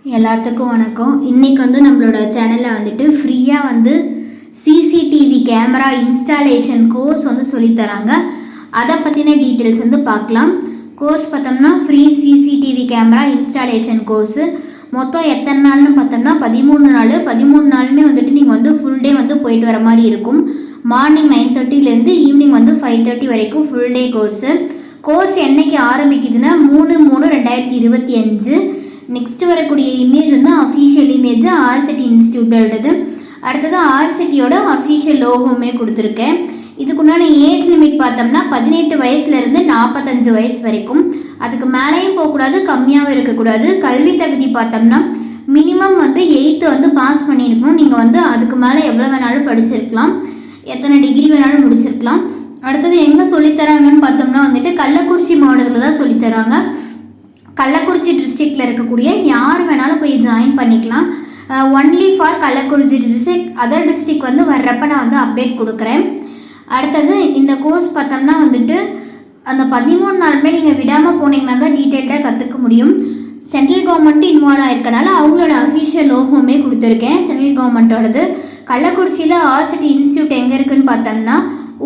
எல்லாத்துக்கும் வணக்கம். இன்னைக்கு வந்து நம்மளோட சேனலில் வந்துட்டு ஃப்ரீயாக வந்து சிசிடிவி கேமரா இன்ஸ்டாலேஷன் கோர்ஸ் வந்து சொல்லித்தராங்க அதை பற்றின டீட்டெயில்ஸ் வந்து பார்க்கலாம். கோர்ஸ் பார்த்தோம்னா free CCTV camera installation course மொத்தம் எத்தனை நாள்னு பார்த்தோம்னா பதிமூணு நாள். பதிமூணு நாளுமே வந்துட்டு நீங்கள் வந்து ஃபுல் டே வந்து போயிட்டு வர மாதிரி இருக்கும். மார்னிங் நைன் தேர்ட்டிலேருந்து ஈவினிங் வந்து ஃபைவ் தேர்ட்டி வரைக்கும் ஃபுல் டே கோர்ஸு கோர்ஸ் என்னைக்கு ஆரம்பிக்குதுன்னா மூணு மூணு ரெண்டாயிரத்தி இருபத்தி அஞ்சு. நெக்ஸ்ட் வரக்கூடிய இமேஜ் வந்து அஃபீஷியல் இமேஜ் ஆர்சிட்டி இன்ஸ்டியூட்டோடது அடுத்தது ஆர்செட்டியோட அஃபீஷியல் லோகோமே கொடுத்துருக்கேன். இதுக்குண்டான ஏஜ் லிமிட் பார்த்தோம்னா பதினெட்டு வயசுலேருந்து நாற்பத்தஞ்சு வயசு வரைக்கும். அதுக்கு மேலேயும் போகக்கூடாது கம்மியாகவும் இருக்கக்கூடாது. கல்வி தகுதி பார்த்தோம்னா மினிமம் வந்து எயித்து வந்து பாஸ் பண்ணியிருக்கணும். நீங்கள் வந்து அதுக்கு மேலே எவ்வளோ வேணாலும் படிச்சிருக்கலாம். எத்தனை டிகிரி வேணாலும் முடிச்சிருக்கலாம். அடுத்தது எங்கே சொல்லித்தராங்கன்னு பார்த்தோம்னா வந்துட்டு கள்ளக்குறிச்சி மாவட்டத்தில் தான் சொல்லித்தராங்க கள்ளக்குறிச்சி டிஸ்ட்ரிக்டில் இருக்கக்கூடிய யார் வேணாலும் போய் ஜாயின் பண்ணிக்கலாம். Only for Kallakurichi district other district வந்து வர்றப்ப நான் வந்து அப்டேட் கொடுக்குறேன். அடுத்தது இந்த கோர்ஸ் பார்த்தோம்னா வந்துட்டு அந்த பதிமூணு நாளுமே நீங்கள் விடாமல் போனீங்கன்னா தான் டீட்டெயில்டாக கற்றுக்க முடியும். சென்ட்ரல் கவர்மெண்ட்டும் இன்வால்வ் ஆயிருக்கனால அவங்களோட அஃபிஷியல் லோகோமே கொடுத்துருக்கேன் சென்ட்ரல் கவர்மெண்ட்டோடது கள்ளக்குறிச்சியில் ஆர்சிட்டி இன்ஸ்டியூட் எங்கே இருக்குன்னு பார்த்தோம்னா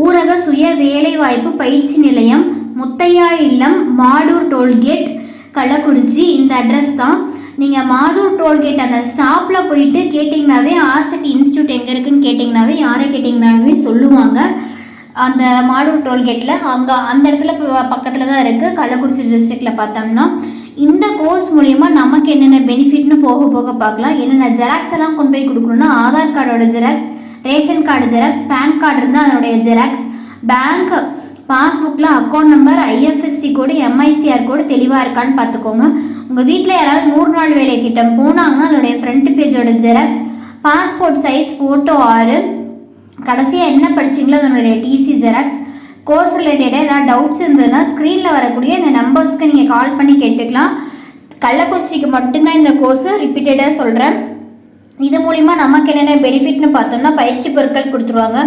ஊரக சுய வேலைவாய்ப்பு பயிற்சி நிலையம் முத்தையா இல்லம் மாடூர் டோல்கேட் கள்ளக்குறிச்சி இந்த அட்ரஸ் தான். நீங்கள் மாதூர் டோல்கேட் அந்த ஸ்டாப்பில் போயிட்டு கேட்டிங்கனாவே ஆர்செட் இன்ஸ்டியூட் எங்கே இருக்குன்னு கேட்டிங்கனாவே யாரை கேட்டிங்கனாவே சொல்லுவாங்க. அந்த மாடூர் டோல்கேட்டில் அங்கே அந்த இடத்துல பக்கத்தில் தான் இருக்குது கள்ளக்குறிச்சி டிஸ்ட்ரிக்டில் பார்த்தோம்னா. இந்த கோர்ஸ் மூலிமா நமக்கு என்னென்ன பெனிஃபிட்னு போக போக பார்க்கலாம். என்னென்ன ஜெராக்ஸ் எல்லாம் கொண்டு போய் கொடுக்கணும்னா ஆதார் கார்டோட xerox ration card xerox pan card இருந்தால் அதனுடைய xerox bank பாஸ்புக்கில் account number IFSC code MICR code தெளிவாக இருக்கான்னு பார்த்துக்கோங்க உங்கள் வீட்டில் யாராவது நூறு நாள் வேலை திட்டம் போனாங்கன்னா அதோடைய ஃப்ரண்ட் பேஜோட ஜெராக்ஸ் பாஸ்போர்ட் சைஸ் ஃபோட்டோ ஆறு கடைசியாக என்ன படிச்சிங்களோ அதனுடைய டிசி ஜெராக்ஸ் கோர்ஸ் ரிலேட்டடாக ஏதாவது டவுட்ஸ் இருந்ததுன்னா ஸ்க்ரீனில் வரக்கூடிய இந்த நம்பர்ஸ்க்கு நீங்கள் கால் பண்ணி கேட்டுக்கலாம். கள்ளக்குறிச்சிக்கு மட்டும்தான் இந்த கோர்ஸு ரிப்பீட்டடாக சொல்கிறேன் இது மூலிமா நமக்கு என்னென்ன பெனிஃபிட்னு பார்த்தோம்னா பயிற்சி பொருட்கள் கொடுத்துருவாங்க.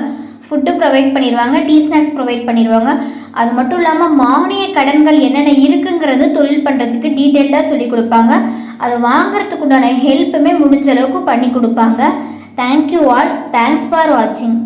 ஃபுட்டு ப்ரொவைட் பண்ணிடுவாங்க டீ ஸ்நாக்ஸ் ப்ரொவைட் பண்ணிடுவாங்க அது மட்டும் இல்லாமல் மானிய கடன்கள் என்னென்ன இருக்குங்கிறது தொழில் பண்ணுறதுக்கு டீட்டெயில்டாக சொல்லி கொடுப்பாங்க. அதை வாங்குறதுக்கு உண்டான ஹெல்ப்புமே முடிஞ்ச அளவுக்கு பண்ணி கொடுப்பாங்க. தேங்க்யூ ஆல் தேங்க்ஸ் ஃபார் வாட்சிங்